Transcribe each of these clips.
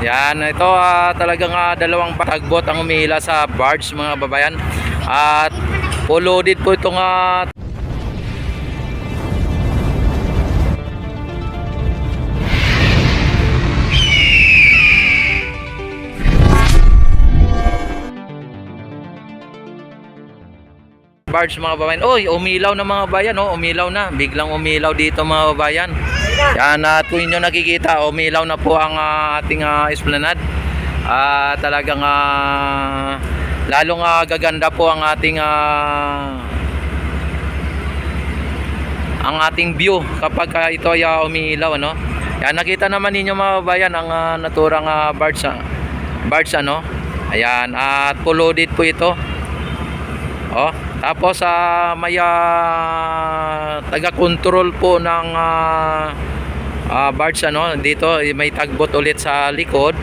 Yan, ito ah, talagang ah, dalawang patagbot ang umihila sa barge mga babayan. At full loaded po itong ah, barge mga babayan. Oy, umilaw na mga bayan, oh, umilaw na. Biglang umilaw dito mga babayan. Yan at kung inyo nakikita, umilaw na po ang ah, ating ah, esplanade. Ah, talagang ah, lalong ah, gaganda po ang ating ah, ang ating view kapag ah, ito ay ah, umiilaw ano. Yan nakita naman ninyo mga bayan ang ah, naturang ah, barge ah, barge ano. Ayan, at loaded po ito. Oh, tapos sa may ah, taga-control po ng ah, ah, barge ano dito may tagbot ulit sa likod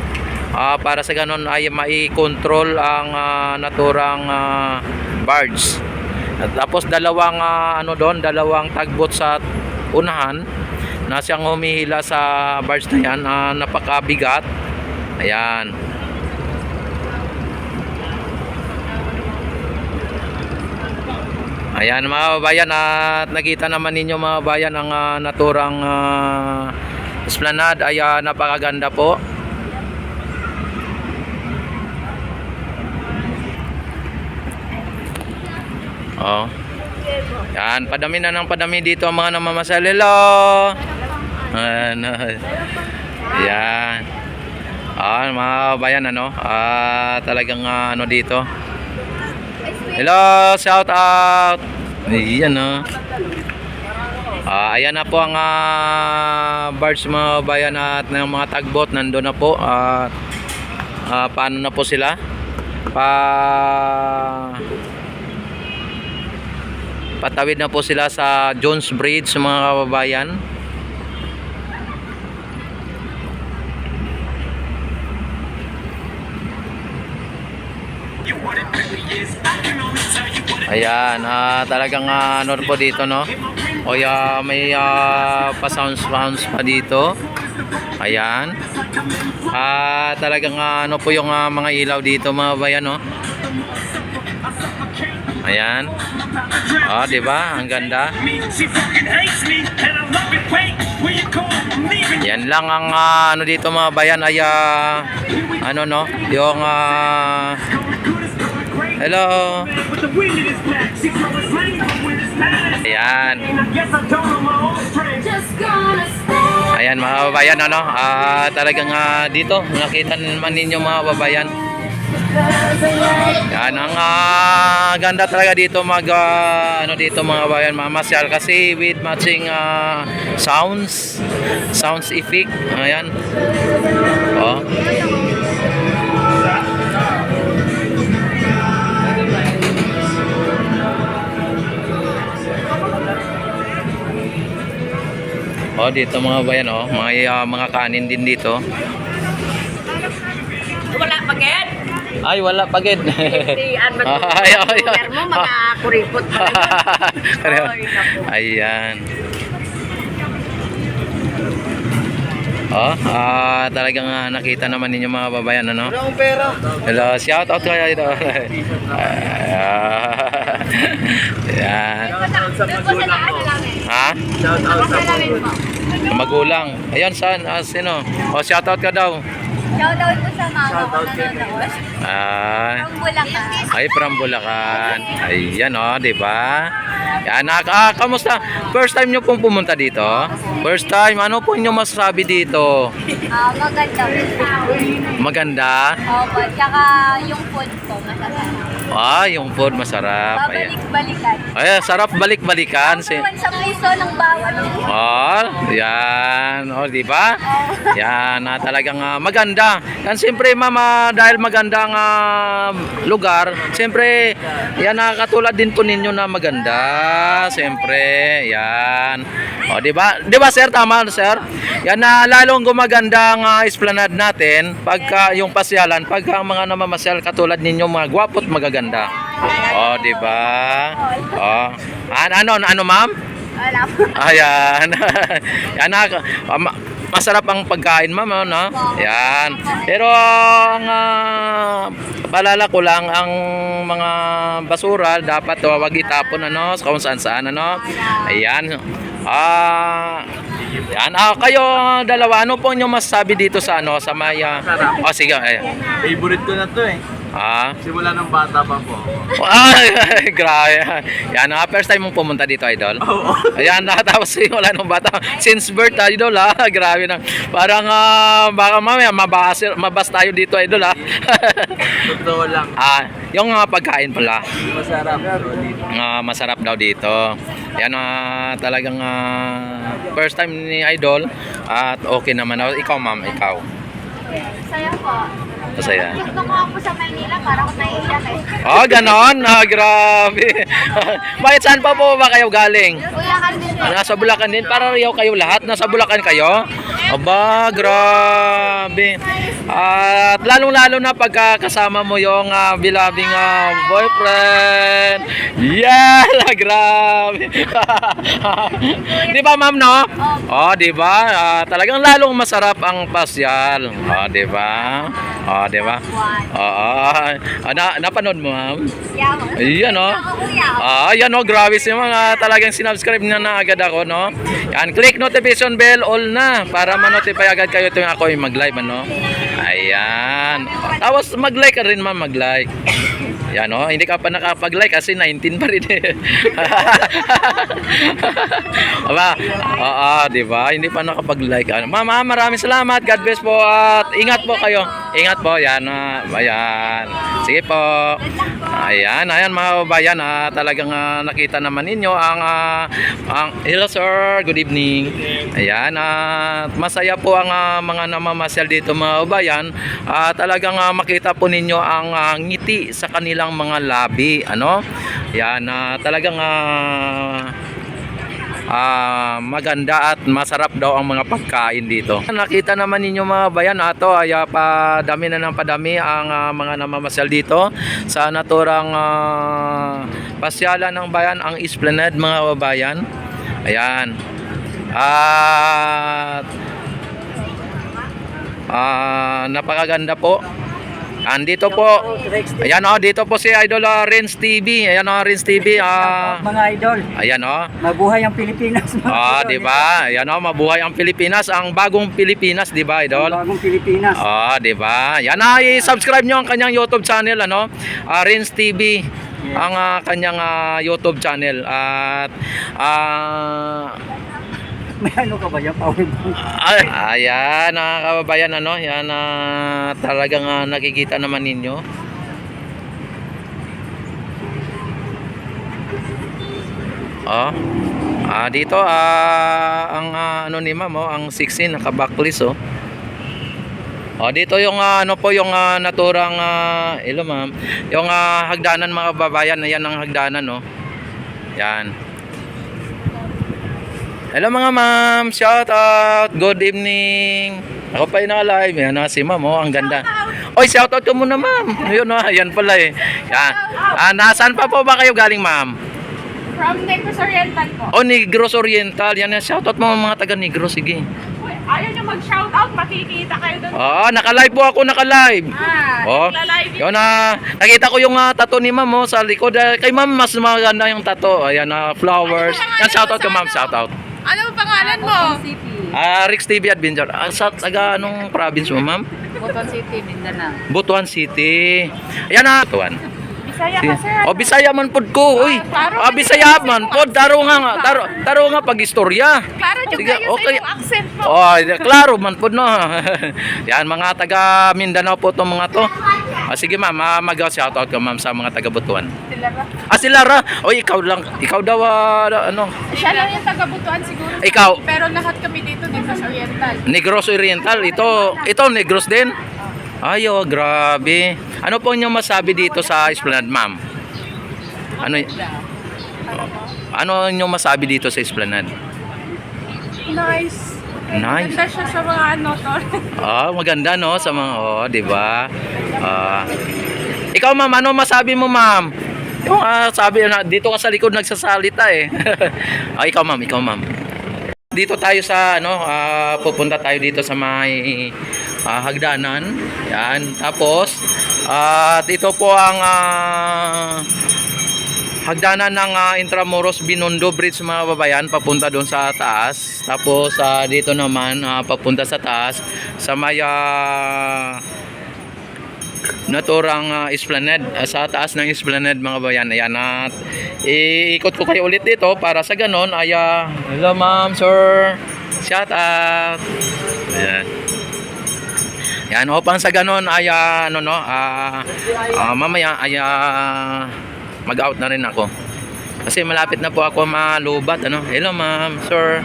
Ah, para sa ganun ay mai-control ang ah, naturang ah, barge. At tapos dalawang ah, ano doon, dalawang tagbot sa unahan na siyang humihila sa barge na yan, ah, napakabigat. Ayan. Ayan mga bayan at nakita naman ninyo mga bayan ang ah, naturang ah, esplanade ay ah, napakaganda po. Oh. Yan, padami na ng padami dito ang mga namamasal. Hello! Ano? Yan. Ah, mga bayan ano, ah, talagang ano dito. Hello, shout out. Ayan oh. Ah, ayan na po ang ah, barge mga bayan at ng mga tagbot nandoon na po at ah, paano na po sila? Pa Patawid na po sila sa Jones Bridge mga kababayan. Ayan, ah, talagang ah, ano po dito no. O ya, may ah, pa sounds sounds pa dito. Ayan. Ah, talagang ah, ano po yung ah, mga ilaw dito mga bayan no. Ayan. Oh, 'di ba? Ang ganda. Yan lang ang ah, ano dito mga bayan ay ah, ano no, yung ah, Hello. Ayan. Ayan mga babayan ano, ah, talagang ah, dito nakita naman ninyo mga babayan. Yan ang ah, ganda talaga dito mag ah, ano dito mga bayan mamasyal kasi with matching ah, sounds sounds effect ayan oh Oh, dito mga bayan oh, may ah, mga kanin din dito. Wala pagid. Ay, wala an Ay, ay, ay. mo, mga kuripot pa. Ayan. Oh, ah, talagang ah, nakita naman ninyo mga babayan ano. Wala akong pera. Hello, shout out kayo ito. Ayan. Ko. Ha? Shout out sa magulang. Magulang. Ayan, saan? Ah, sino? Oh, shout out ka daw. Shoutout po sa mama ko nanonood. Ah, From Bulacan. ay from Bulacan. Ayan oh, 'di ba? Yan, ah, ah, kamusta? First time nyo pong pumunta dito? First time, ano po inyo masasabi dito? Ah, maganda po. Maganda? Opo, tsaka yung food po. Ah, yung food masarap. Ayan. Babalik-balikan. Ay, sarap balik-balikan. Si Naman sa piso ng bawat. Oh, yan. Oh, di ba? Yan, ah, talagang ah, maganda. Yan siyempre, mama, dahil maganda ang ah, lugar, siyempre, yan nakakatulad din po ninyo na maganda. Siyempre, yan. Oh, di ba? Di ba, sir? Tama, sir? Yan na lalong gumaganda ang ah, esplanade natin pagka yung pasyalan, pagka ang mga namamasyal katulad ninyo, mga gwapo't magaganda. Oh, di ba? Oh. An ano ano ma'am? Wala po. Ayan. Yan na. ah, ma- Masarap ang pagkain, ma'am, oh, no? Yan. Pero ang uh, palala ko lang ang mga basura dapat wag itapon ano sa kung saan saan ano. Ayan. Ah, yan. Ah, kayo dalawa ano po niyo masasabi dito sa ano sa may ah, Oh, sige. Ayan. Favorite ko na to eh. Ah. Simula ng bata pa po. Ay, grabe. Yan, ah, first time mong pumunta dito, idol. Oo. Ayan, nakatapos wala nung bata. Since birth, idol, ha? Grabe na. Parang, ah, baka mamaya, mabas, mabas tayo dito, idol, ha? Totoo lang. ah, yung ah, pagkain pala, Masarap. Solid. ah, masarap daw dito. Yan, ah, talagang ah, first time ni idol. At okay naman. Ah, Ikaw, ma'am, ikaw. Saya po. Masaya. Gusto ko ako sa Maynila para ako naiiyak eh. Oh, ganon. Ah, grabe. Bakit saan pa po ba kayo galing? Bulacan din. Ah, Nasa Bulacan din. Para riyaw kayo lahat. Nasa Bulacan kayo? Aba, grabe. At lalong-lalo na pagka kasama mo yung uh, bilabing ah, boyfriend. Yeah, grabe. di ba, ma'am, no? Oh, di ba? Ah, talagang lalong masarap ang pasyal. Oh, di ba? Oh, di ba? Oo. Ah, na, napanood mo, ma'am? Yeah. Ayan, oh. Ako, kuya. Ah, yan oh, grabe si mga talagang sinubscribe na na agad ako, no? Yan, click notification bell all na para ma-notify agad kayo tuwing ako ay mag-live, ano? Ayan. Tapos mag-like ka rin, ma'am, mag-like. Yan, oh, hindi ka pa nakapag-like kasi 19 pa rin eh. Aba, oo, di ba? Hindi pa nakapag-like. Ano, ma'am, ah, maraming salamat. God bless po at ingat po kayo. Ingat po, yan, ah, ayan. Sige po. Ayan, ayan mga kababayan, ah, talagang ah, nakita naman ninyo ang, ah, ang hello sir, good evening. Ayan, at masaya po ang ah, mga namamasyal dito mga kababayan. Ah, talagang ah, makita po ninyo ang ah, ngiti sa kanilang mga labi, ano? Yan, ah, talagang ah, ah, maganda at masarap daw ang mga pagkain dito. Nakita naman ninyo mga bayan ato ay ah, padami na ng padami ang ah, mga namamasyal dito sa naturang ah, pasyalan ng bayan ang Esplanade mga babayan. Ayan. At ah, napakaganda po. Andito po. Ayan oh, dito po si Idol ah, Renz TV. Ayan oh, Renz TV. Ah, Mga idol, ayan oh. mabuhay ang Pilipinas. mga Ah, di ba? Yan oh, mabuhay ang Pilipinas, ang bagong Pilipinas, di ba, Ang idol? Bagong Pilipinas. Ah, di ba? Yan na, i-subscribe nyo ang kanyang YouTube channel, ano? Ah, Rins TV, ang ah, kanyang ah, YouTube channel. At, ah, May ano ka ba yan? Ay, ayan, mga kababayan, ano? Yan, ah, talagang ah, nakikita naman ninyo. Oh. Ah, dito ah ang ah, ano ni Ma'am, oh, ang 16 naka-backlist oh. Oh, dito yung ah, ano po yung ah, naturang ah, ilo ma'am. Yung ah, hagdanan mga babayan, ayan ang hagdanan oh. Yan. Hello mga ma'am, shout out. Good evening. Ako pa yung naka-live. Yan na si ma'am, oh, ang ganda. Oy, shout out ko muna ma'am. Ayun oh, ayan pala eh. Yan. Ah, nasaan pa po ba kayo galing ma'am? From Negros Oriental po. O Negros Oriental. Yan yan. Shoutout mo mga taga Negros. Sige. Uy, Ayaw nyo mag-shoutout, makikita kayo doon. Ah, naka-live po ako, naka-live. Ah, Oh. naglalive Yun na. nakita ko yung uh, tattoo ni Ma'am oh, sa likod. Ah, kay Ma'am mas maganda yung tattoo. Ayan na flowers. Yan shoutout ko Ma'am, shoutout. Ano ang pangalan mo? Ah, Rix TV Adventure. Ah, sa taga anong province mo, Ma'am? Butuan City, Mindanao. Butuan City. Ayan na. Butuan. Bisaya ka, sir. O Bisaya man pod ko. Uy. klaro Ah, ka Bisaya man pod. Taro nga nga. Taro, taro nga pag istorya. Klaro nyo Sige, kayo okay. sa inyong accent mo. Oh, klaro man po no. Yan mga taga Mindanao po tong mga to. Ah, sige ma'am, ah, mag-shoutout ka ma'am sa mga taga Butuan. Sila ba? Ah, si Lara. Oy, ikaw lang. Ikaw daw ah, ano? Siya lang yung taga-Butuan siguro. Ikaw. Pero lahat kami dito, Negros Oriental. Negros Oriental. Ito, ito Negros din. Ay, oh, grabe. Ano po inyong masabi dito sa Esplanade, ma'am? Ano Ano inyong masabi dito sa Esplanade? Nice. Nice. Ganda siya sa mga ano to. Ah, maganda no sa mga oh, 'di ba? Ah. ikaw ma'am, ano masabi mo ma'am? Yung ah, sabi na, dito ka sa likod nagsasalita eh. ah, ikaw ma'am, ikaw ma'am. Dito tayo sa ano, ah, pupunta tayo dito sa may ah, hagdanan. Yan. Tapos at ito po ang ah, hagdanan ng ah, Intramuros Binondo Bridge mga babayan papunta doon sa taas. Tapos ah, dito naman ah, papunta sa taas sa may ah, naturang uh, esplanade. Ah, sa taas ng esplanade mga bayan. Ayan at iikot ko kayo ulit dito para sa ganon ay ah, hello ma'am sir. Shout out. Ayan. Yan upang sa ganon ay ah, ano no ah, ah, mamaya ay ah, mag out na rin ako. Kasi malapit na po ako malubat ano. Hello ma'am sir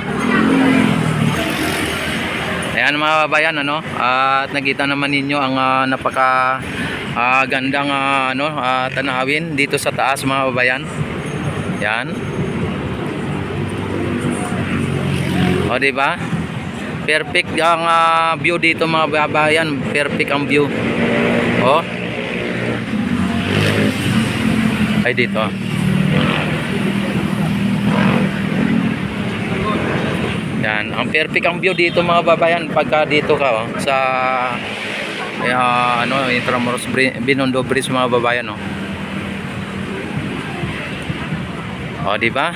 Ayan mga babayan ano at nakita naman ninyo ang ah, napaka ah, gandang ah, ano ah, tanawin dito sa taas mga babayan. Yan. O di ba? Perfect ang ah, view dito mga babayan, perfect ang view. O. Ay dito. Yan, ang perfect ang view dito mga babayan pagka dito ka oh, sa uh, ano Intramuros Binondo Bridge mga babayan oh. Oh, di ba?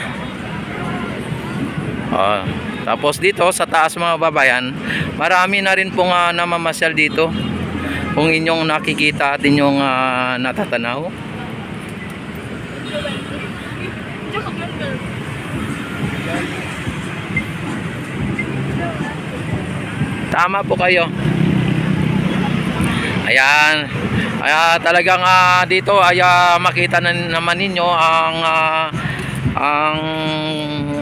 Oh, tapos dito sa taas mga babayan, marami na rin pong ah, namamasyal dito. Kung inyong nakikita at inyong ah, natatanaw. Tama po kayo. Ayan. Kaya talagang ah, dito ay ah, makita na naman ninyo ang ah, ang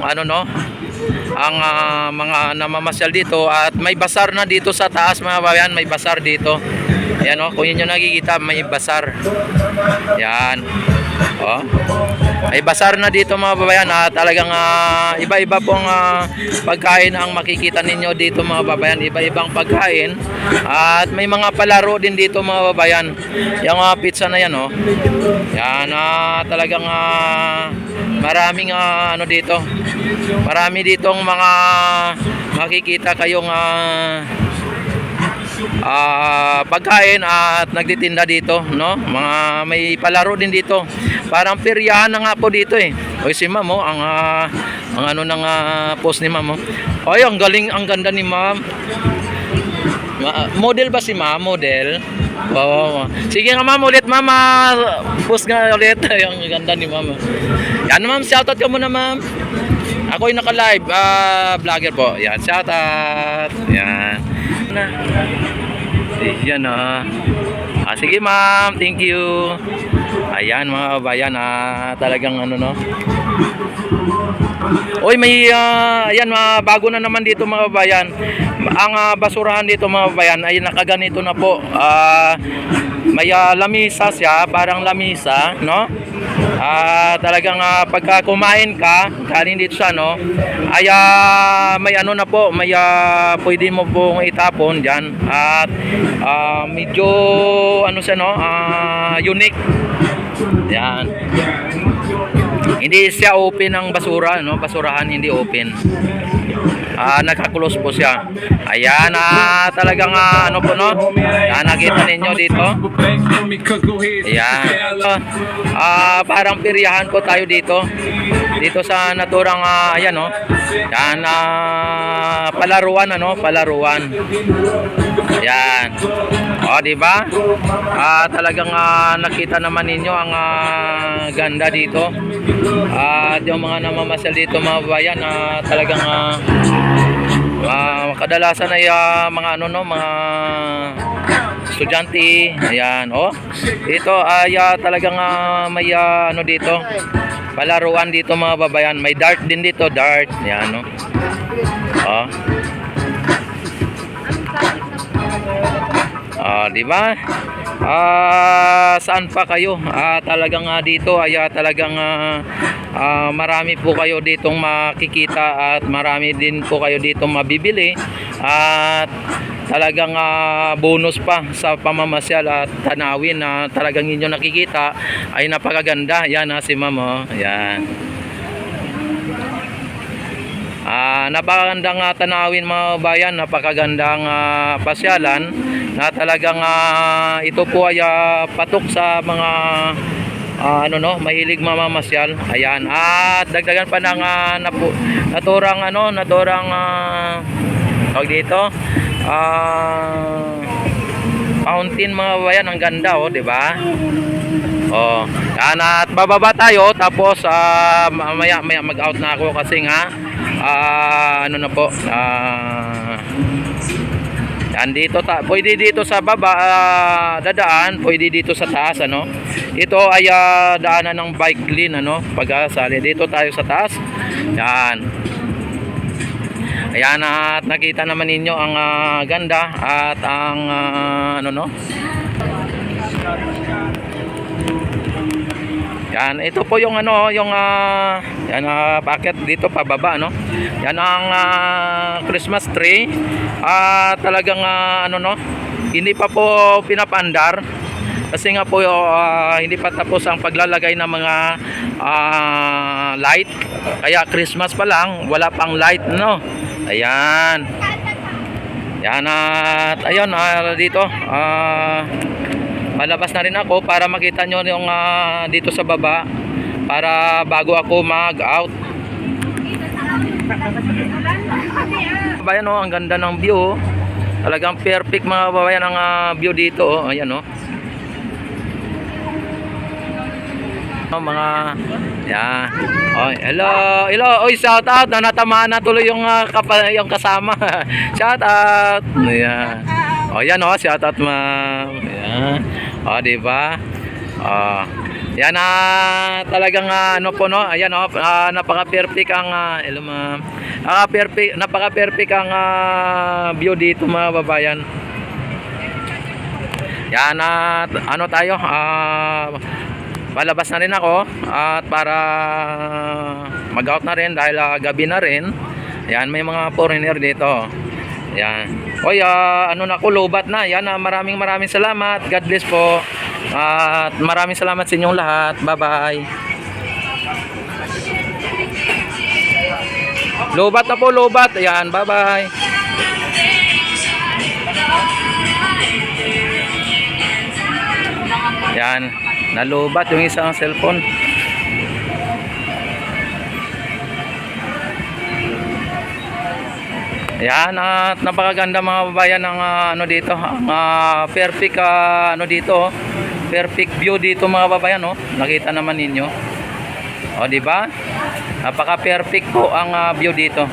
ano no? Ang ah, mga namamasyal dito at may basar na dito sa taas mga bayan. May basar dito. Ayan o kung inyo nakikita may basar. Yan oh. May basar na dito mga babayan at talagang ah, iba-iba pong ah, pagkain ang makikita ninyo dito mga babayan. Iba-ibang pagkain. At may mga palaro din dito mga babayan. Yung mga pizza na yan oh. Yan ah, talagang ah, maraming ah, ano dito. Marami ditong mga makikita kayong ah, ah, pagkain at nagtitinda dito no mga may palaro din dito parang peryahan na nga po dito eh oy si ma'am oh, ang ah, ang ano nang ah, post ni ma'am oh. oy ang galing ang ganda ni ma'am Ma- model ba si ma'am model Oo. Sige nga ma'am ulit ma'am. ah, Post nga ulit. Ang ganda ni ma'am. Yan ma'am, shoutout ka muna ma'am. Ako yung naka-live, ah, vlogger po. Yan, shoutout. Yan. Na. Yan ah. Ah, sige ma'am, thank you. Ayan mga kabayan, ah, talagang ano no. Oy, may ah, ayan mga bago na naman dito mga kabayan. Ang ah, basurahan dito mga kabayan ay nakaganito na po. Ah, may ah, lamisa siya, parang lamisa, no? Ah, talagang ah, pagka kumain ka, kanin dito sa no, ay ah, may ano na po, may ah, pwede mo pong itapon diyan at ah, medyo ano siya no, ah, unique. Yan. Hindi siya open ang basura, no? Basurahan hindi open. Ah, naka-close po siya. Ayan, ah, talagang ah, ano po no? Ah, nakita ninyo dito. Ayan. Ah, parang piryahan po tayo dito. Dito sa naturang ah, ayan no. Yan ah, palaruan ano, palaruan. Yan. O, di ba? Ah, talagang ah, nakita naman ninyo ang ah, ganda dito. At yung mga namamasyal dito mga bayan, ah, talagang ah, ah, kadalasan ay ah, mga ano no, mga estudyante. Ayan, oh. Ito ay ah, talagang ah, may ah, ano dito. Palaruan dito mga babayan. May dart din dito, dart. Ayan, no. Oh. Ah, di ba? Ah, saan pa kayo? Ah, talagang ah, dito ay ah, talagang ah, ah, marami po kayo ditong makikita at marami din po kayo ditong mabibili at talagang ah, bonus pa sa pamamasyal at tanawin na talagang inyo nakikita ay napakaganda. Yan ha si Ma'am. Oh. Yan. Napakagandang ah, tanawin mga bayan, napakagandang ah, pasyalan na talagang ah, ito po ay ah, patok sa mga ah, ano no, mahilig mamamasyal. Ayan. At dagdagan pa ng ah, napu, naturang ano, naturang ah, tawag dito. Ah, fountain mga bayan, ang ganda oh, 'di ba? Oh, yan at bababa tayo tapos ah, mamaya maya mag-out na ako kasi nga ah, ano na po? Ah yan dito ta pwede dito sa baba ah, dadaan pwede dito sa taas ano? Ito ay ah, daanan ng bike lane ano? Pag sali dito tayo sa taas. Yan. Ayan at nakita naman ninyo ang ah, ganda at ang ah, ano no Yan, ito po yung ano, yung ah, yan ah, packet dito pababa no. Yan ang ah, Christmas tree. Ah, talagang ah, ano no, hindi pa po pinapandar. Kasi nga po ah, hindi pa tapos ang paglalagay ng mga ah, light. Kaya Christmas pa lang, wala pang light no. Ayan. Yan at ayun ah, dito ah malabas na rin ako para makita nyo yung ah, dito sa baba para bago ako mag out bayan oh, ang ganda ng view oh. talagang perfect mga babayan ang ah, view dito oh. ayan oh. Oh, mga yeah. Oh, hello. Hello. Oy, shout out. Na natamaan na tuloy yung kapa, yung kasama. shout out. Ayan. Oh, yan oh, shout out ma'am. Ayan. Oh, di ba? Oh. Yan ah, talagang ah, ano po no. Ayan oh, ah, napaka-perfect ang ah, hello ma'am. Ah, perfect, napaka-perfect ang ah, view dito mga babayan. Yan at ano tayo? Ah, palabas na rin ako at para mag-out na rin dahil ah, gabi na rin. Yan, may mga foreigner dito. Yan. Oy, ah, ano na ko, lobat na. Yan, ah, maraming maraming salamat. God bless po. At maraming salamat sa inyong lahat. Bye-bye. Lobat na po, lobat. Ayan, bye-bye. Yan, nalubat yung isang cellphone. Yan at napakaganda mga babayan ng ah, ano dito, ang ah, perfect ah, ano dito, oh. perfect view dito mga babayan oh. Nakita naman ninyo. O di ba? Napaka-perfect po ang ah, view dito.